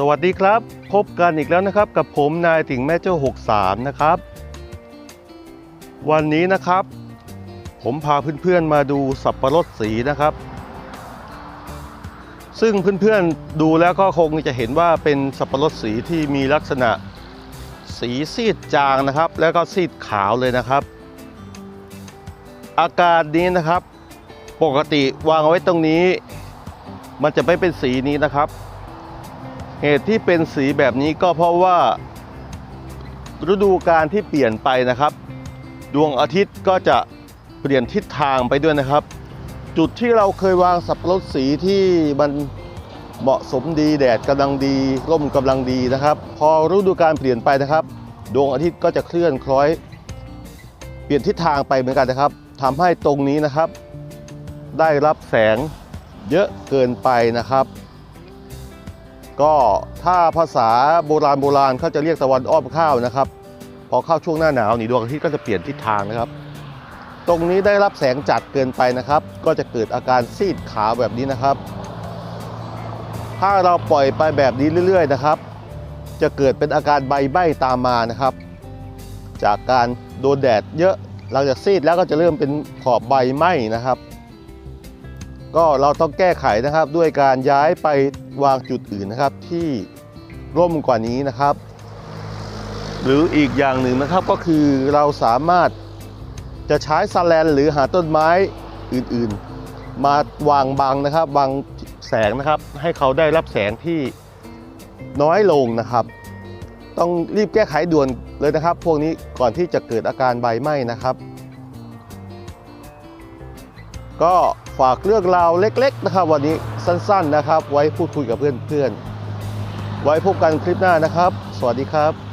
สวัสดีครับ พบกันอีกแล้วนะครับ กับผมนายติ่งแม่เจ้า 63 นะครับ วันนี้นะครับ ผมพาเพื่อนๆมาดูสับปะรดสีนะครับ ซึ่งเพื่อนๆดูแล้วก็คงจะเห็นว่าเป็นสับปะรดสีที่มีลักษณะสีซีดจางนะครับ แล้วก็ซีดขาวเลยนะครับ อาการนี้นะครับ ปกติวางเอาไว้ตรงนี้ มันจะไม่เป็นสีนี้นะครับ เหตุที่เป็นสีแบบนี้ก็เพราะว่าฤดูการที่เปลี่ยนไปนะครับ ดวงอาทิตย์ก็จะเปลี่ยนทิศทางไปด้วยนะครับ จุดที่เราเคยวางสับปะรดสีที่มันเหมาะสมดีแดดกำลังดีร่มกำลังดีนะครับ พอฤดูการเปลี่ยนไปนะครับ ดวงอาทิตย์ก็จะเคลื่อนคล้อย เปลี่ยนทิศทางไปเหมือนกันนะครับทำให้ตรงนี้นะครับ ได้รับแสงเยอะเกินไปนะครับ ก็ถ้าภาษาโบราณโบราณเขาจะเรียกตะวันอ้อมข้าวนะครับ พอเข้าช่วงหน้าหนาวนี่ดวงอาทิตย์ก็จะเปลี่ยนทิศทางนะครับ ตรงนี้ได้รับแสงจัดเกินไปนะครับ ก็จะเกิดอาการซีดขาวแบบนี้นะครับ ถ้าเราปล่อยไปแบบนี้เรื่อย ๆ นะครับ จะเกิดเป็นอาการใบใบ้ตามมานะครับ จากการโดนแดดเยอะหลังจากซีดแล้วก็จะเริ่มเป็นขอบใบไหม้นะครับ ก็เราต้องแก้ไขนะครับด้วยการย้ายไปวางจุดอื่นนะครับที่ร่มกว่านี้นะครับ หรืออีกอย่างหนึ่งนะครับก็คือเราสามารถจะใช้สแลนหรือหาต้นไม้อื่นๆ มาวางบังนะครับวางแสงนะครับ ให้เขาได้รับแสงที่น้อยลงนะครับ ต้องรีบแก้ไขด่วนเลยนะครับ พวกนี้ก่อนที่จะเกิดอาการใบไหม้นะครับ ก็ฝากเรื่องราวเล็ก ๆ นะครับ วันนี้สั้น ๆนะครับ ไว้พูดคุยกับเพื่อนๆไว้พบกันคลิปหน้านะครับ สวัสดีครับ